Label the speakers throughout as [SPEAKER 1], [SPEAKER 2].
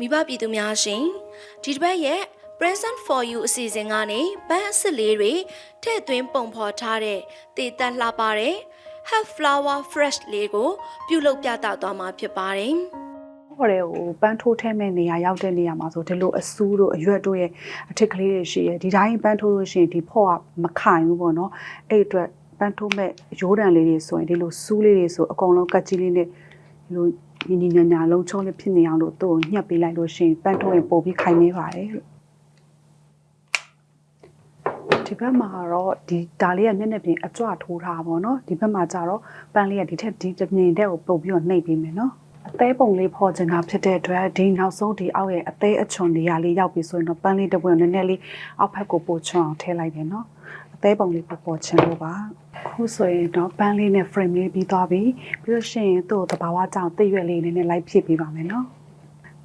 [SPEAKER 1] မိဘပြည်သူများရှင်ဒီတစ်ပတ်ရဲ့ Present for you အစီအစဉ်ကနေပန်းအစ်စ်လေးတွေထည့်သွင်းပုံဖော်ထားတဲ့တည်တက်လှပတဲ့ half flower fresh လေးကို ပြုလုပ်ပြသသွားမှာဖြစ်ပါတယ်
[SPEAKER 2] ဟော်တယ်ဟိုပန်းထိုးထဲမဲ့နေရာရောက်တဲ့နေရာမှာဆိုဒီလိုအဆူးတို့အရွက်တို့ရဲ့အထစ်ကလေးတွေရှိရဲ့ဒီတိုင်းပန်းထိုးလို့ရှိရင်ဒီဖော့ကမခိုင်ဘူးပေါ့နော်အဲ့အတွက်ပန်းထိုးမဲ့ရိုးတံလေးတွေဆိုရင်ဒီလိုဆူးလေးတွေဆိုအကုန်လုံးကတ်ကြီးလေးနဲ့ ဒီလိုညီညီညာညာလုံးချောလေးဖြစ်နေအောင်လို့သူ့ကိုညှက်ပေးလိုက်လို့ရှင်ပန့်ထိုးရင်ပို့ပြီးခိုင်နေပါတယ်လို့ဒီဘက်မှာတော့ဒီဒါလေးကမျက်နှာပြင်အကြွထိုးထားပါတော့ဒီဘက်မှာကြတော့ပန်းလေးကဒီထက်ဒီမြင်တဲ့ကိုပို့ပြီးတော့နှိပ်ပေးမယ်နော်အသေးပုံလေးဖော်ချင်တာဖြစ်တဲ့အတွက်ဒီနောက်ဆုံးဒီအောက်ရဲ့အသေးအချွန်နေရာလေးရောက်ပြီဆိုရင်တော့ပန်းလေးတစ်ပွင့်နည်းနည်းလေးအောက်ဘက်ကိုပို့ချွန်အောင်ထည့်လိုက်တယ်နော်အသေးပုံလေးပို့ပေါ်ချင်လို့ပါ ခုဆိုရင်တော့ပန်းလေးနဲ့ frame လေးပြီးသွားပြီပြီးလို့ရှိရင်သူ့ကိုတဘာဝကြောင်တိတ်ရွက်လေးနည်းနည်းလိုက်ဖြစ်ပေးပါမယ်နော်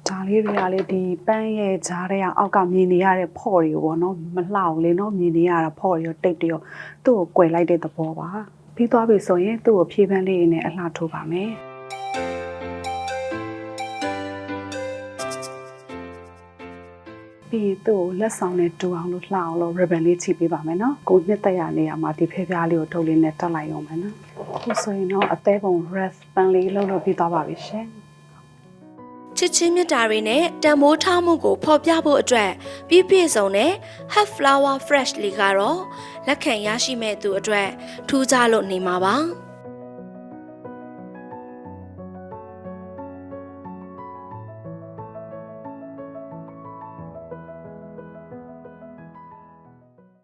[SPEAKER 2] ဒါလေးတွေကလေဒီပန်းရဲ့ဂျားတဲ့အောက်ကမြင်နေရတဲ့ဖော့တွေကိုပေါ့နော်မလှအောင်လေနော်မြင်နေရတာဖော့တွေရောတိတ်တွေရောသူ့ကိုကွယ်လိုက်တဲ့သဘောပါပြီးသွားပြီဆိုရင်သူ့ကိုဖြေးပန်းလေးနဲ့အလှထိုးပါမယ် ပြီးရင်သူ့ကိုလက်ဆောင်နဲ့တူအောင်လို့လှအောင်လို့ ribbon လေးချိပေးပါမယ်နော်ကိုနှစ်သက်ရနေရမှာဒီဖဲပြားလေးကိုထုတ်လေးနဲ့တက်လိုက်အောင်မယ်နော်အခုဆိုရင်တော့အသေးပုံ wreath ပန်းလေးလုံးလို့ပြီးသွားပါပြီရှင်
[SPEAKER 1] ချစ်ချင်းမြတ်တာတွေနဲ့တန်မိုးထားမှုကိုဖော်ပြဖို့အတွက်ပြီးပြည့်စုံတဲ့ half flower fresh လေးကတော့လက်ခံရရှိမဲ့သူအတွက်ထူးခြားလို့နေမှာပါ။